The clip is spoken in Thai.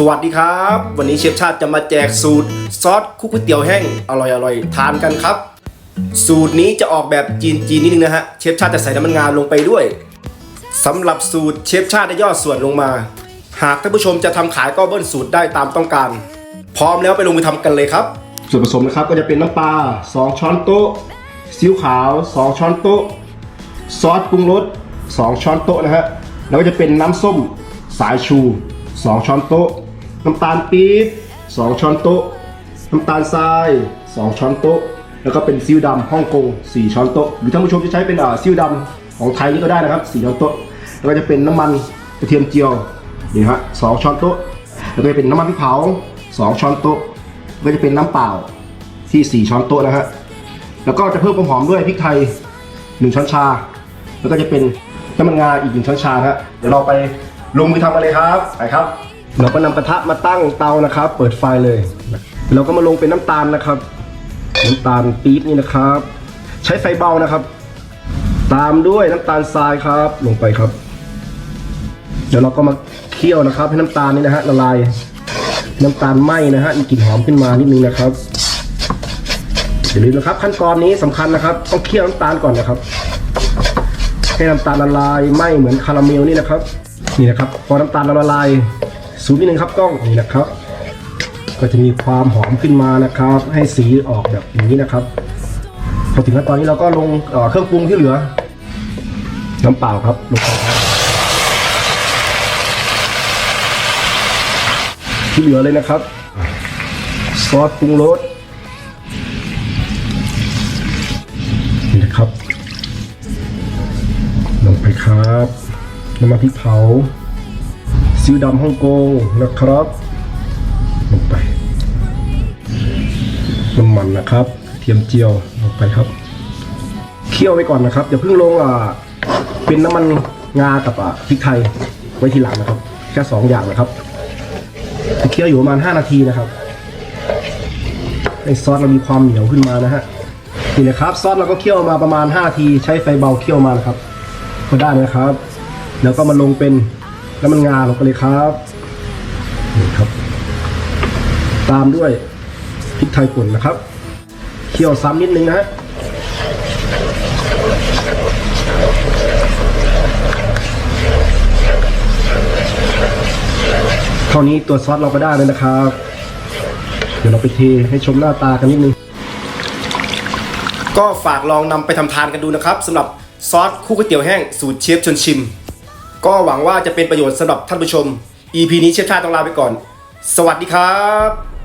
สวัสดีครับ วันนี้เชฟชาติจะมาแจกสูตรซอสคุกก๋วยเตี๋ยวแห้งอร่อยๆทานกันครับ สูตรนี้จะออกแบบจีนๆนิดนึงนะฮะเชฟชาติจะใส่น้ำมันงาลงไปด้วยสำหรับสูตรเชฟชาติได้ย่อส่วนลงมา หากท่านผู้ชมจะทำขายก็เบิ้ลสูตรได้ตามต้องการ พร้อมแล้วไปลงมือทำกันเลยครับ ส่วนผสมนะครับก็จะเป็นน้ำปลา2 ช้อนโต๊ะซีอิ๊วขาว 2 ช้อนโต๊ะซอสปรุงรส2 ช้อนโต๊ะนะฮะแล้วก็จะเป็นน้ำส้มสายชู 2 ช้อนโต๊ะ น้ำตาลปี๊บ2 ช้อนโต๊ะ น้ำตาลทราย 2 ช้อนโต๊ะ แล้วก็เป็นซีอิ๊วดำฮ่องกง 4 ช้อนโต๊ะ หรือท่านผู้ชมจะใช้เป็นอ่าซีอิ๊วดำของไทยนี่ก็ได้นะครับ 4 ช้อนโต๊ะ แล้วก็จะเป็นน้ำมันกระเทียมเจียว นี่ฮะสองช้อนโต๊ะ แล้วก็จะเป็นน้ำมันพริกเผา 2 ช้อนโต๊ะแล้วก็จะเป็นน้ำเปล่าที่ 4 ช้อนโต๊ะนะฮะ แล้วก็จะเพิ่มความหอมด้วยพริกไทย 1 ช้อนชา แล้วก็จะเป็นน้ำมันงาอีกหนึ่งช้อนชาฮะ เดี๋ยวเราไปลงมือทำกันเลยครับ ไปครับ เราก็นำกระทะมาตั้งเตานะครับ เปิดไฟเลยเราก็มาลงเป็นน้ำตาลนะครับน้ำตาลปี๊บนี่นะครับ ใช้ไฟเบานะครับ ตามด้วยน้ำตาลทรายครับ ลงไปครับ เดี๋ยวเราก็มาเคี่ยวนะครับ ให้น้ำตาลนี่นะฮะละลายน้ำตาลไหมนะฮะมีกลิ่นหอมขึ้นมานิดนึงนะครับอย่าลืมนะครับ ขั้นตอนนี้สำคัญนะครับ ต้องเคี่ยวน้ำตาลก่อนนะครับ ให้น้ำตาลละลายไหมเหมือนคาราเมลนี่นะครับ นี่นะครับ พอน้ำตาลละลาย สูงนิดนึงครับกล้องนี่นะครับ ก็จะมีความหอมขึ้นมานะครับ ให้สีออกแบบอย่างนี้นะครับ พอถึงขั้นตอนนี้เราก็ลงเเครื่องปรุงที่เหลือ น้ำเปล่าครับลงไปครับที่เหลือเลยนะครับ ซอสปรุงรสนี่นะครับ ลงไปครับน้ำมันพริกเผา ซีอิ๊วดำฮ่องกงนะครับลงไปน้ำมันนะครับ เทียมเจียวลงไปครับเคี่ยวไว้ก่อนนะครับอย่าเพิ่งลงอ่าเป็นน้ำมันงากับอ่าพริกไทยไว้ทีหลังนะครับ แค่สองอย่างนะครับเคี่ยวอยู่ประมาณ 5 นาทีนะครับให้ซอสเรามีความเหนียวขึ้นมานะฮะนี่นะครับซอสเราก็เคี่ยวมาประมาณ5นาที ใช้ไฟเบาเคี่ยวมานะครับ ก็ได้นะครับ แล้วก็มาลงเป็น น้ำมันงาลงไปเลยครับนี่ครับ ตามด้วยพริกไทยป่นนะครับ เคี่ยวซ้ำนิดนึงนะเท่านี้ตัวซอสเราก็ได้เลยนะครับ เดี๋ยวเราไปเทให้ชมหน้าตากันนิดนึง ก็ฝากลองนำไปทำทานกันดูนะครับสำหรับซอสคู่ก๋วยเตี๋ยวแห้งสูตรเชฟชนชิม ก็หวังว่าจะเป็นประโยชน์สำหรับท่านผู้ชม EP นี้เชฟชาติต้องลาไปก่อน สวัสดีครับ